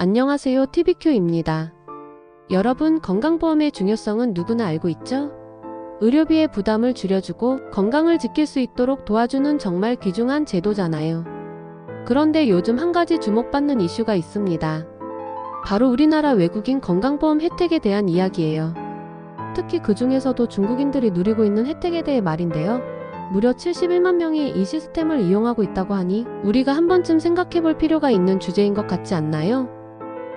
안녕하세요. TVQ입니다. 여러분, 건강보험의 중요성은 누구나 알고 있죠? 의료비의 부담을 줄여주고 건강을 지킬 수 있도록 도와주는 정말 귀중한 제도잖아요. 그런데 요즘 한 가지 주목받는 이슈가 있습니다. 바로 우리나라 외국인 건강보험 혜택에 대한 이야기예요. 특히 그 중에서도 중국인들이 누리고 있는 혜택에 대해 말인데요. 무려 71만 명이 이 시스템을 이용하고 있다고 하니 우리가 한 번쯤 생각해 볼 필요가 있는 주제인 것 같지 않나요?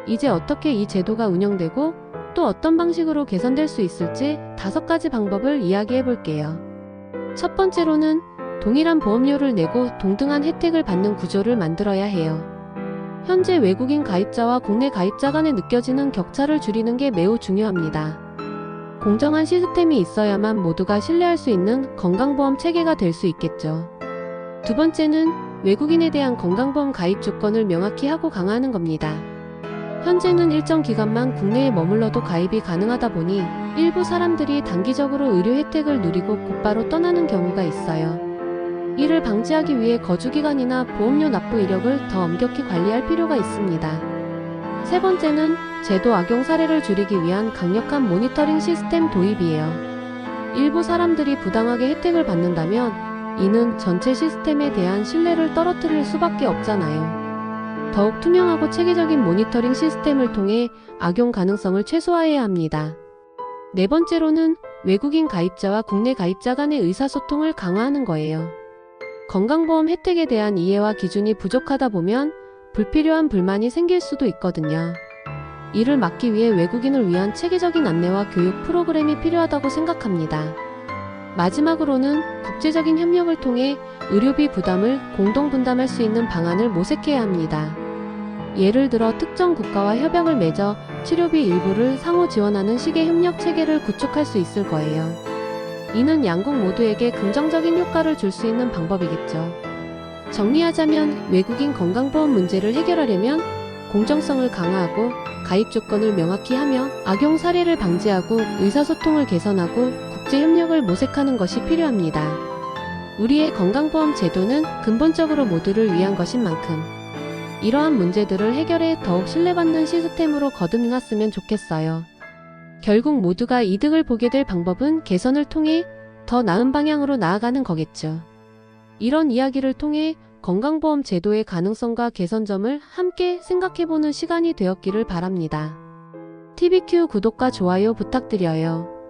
이제 어떻게 이 제도가 운영되고 또 어떤 방식으로 개선될 수 있을지 다섯 가지 방법을 이야기해 볼게요. 첫 번째로는 동일한 보험료를 내고 동등한 혜택을 받는 구조를 만들어야 해요. 현재 외국인 가입자와 국내 가입자 간에 느껴지는 격차를 줄이는 게 매우 중요합니다. 공정한 시스템이 있어야만 모두가 신뢰할 수 있는 건강보험 체계가 될 수 있겠죠. 두 번째는 외국인에 대한 건강보험 가입 조건을 명확히 하고 강화하는 겁니다. 현재는 일정 기간만 국내에 머물러도 가입이 가능하다 보니 일부 사람들이 단기적으로 의료 혜택을 누리고 곧바로 떠나는 경우가 있어요. 이를 방지하기 위해 거주기간이나 보험료 납부 이력을 더 엄격히 관리할 필요가 있습니다. 세 번째는 제도 악용 사례를 줄이기 위한 강력한 모니터링 시스템 도입이에요. 일부 사람들이 부당하게 혜택을 받는다면 이는 전체 시스템에 대한 신뢰를 떨어뜨릴 수밖에 없잖아요. 더욱 투명하고 체계적인 모니터링 시스템을 통해 악용 가능성을 최소화해야 합니다. 네 번째로는 외국인 가입자와 국내 가입자 간의 의사소통을 강화하는 거예요. 건강보험 혜택에 대한 이해와 기준이 부족하다 보면 불필요한 불만이 생길 수도 있거든요. 이를 막기 위해 외국인을 위한 체계적인 안내와 교육 프로그램이 필요하다고 생각합니다. 마지막으로는 국제적인 협력을 통해 의료비 부담을 공동 분담할 수 있는 방안을 모색해야 합니다. 예를 들어 특정 국가와 협약을 맺어 치료비 일부를 상호 지원하는 식의 협력 체계를 구축할 수 있을 거예요. 이는 양국 모두에게 긍정적인 효과를 줄 수 있는 방법이겠죠. 정리하자면 외국인 건강보험 문제를 해결하려면 공정성을 강화하고 가입 조건을 명확히 하며 악용 사례를 방지하고 의사소통을 개선하고 국제협력을 모색하는 것이 필요합니다. 우리의 건강보험 제도는 근본적으로 모두를 위한 것인 만큼 이러한 문제들을 해결해 더욱 신뢰받는 시스템으로 거듭났으면 좋겠어요. 결국 모두가 이득을 보게 될 방법은 개선을 통해 더 나은 방향으로 나아가는 거겠죠. 이런 이야기를 통해 건강보험 제도의 가능성과 개선점을 함께 생각해보는 시간이 되었기를 바랍니다. TVQ 구독과 좋아요 부탁드려요.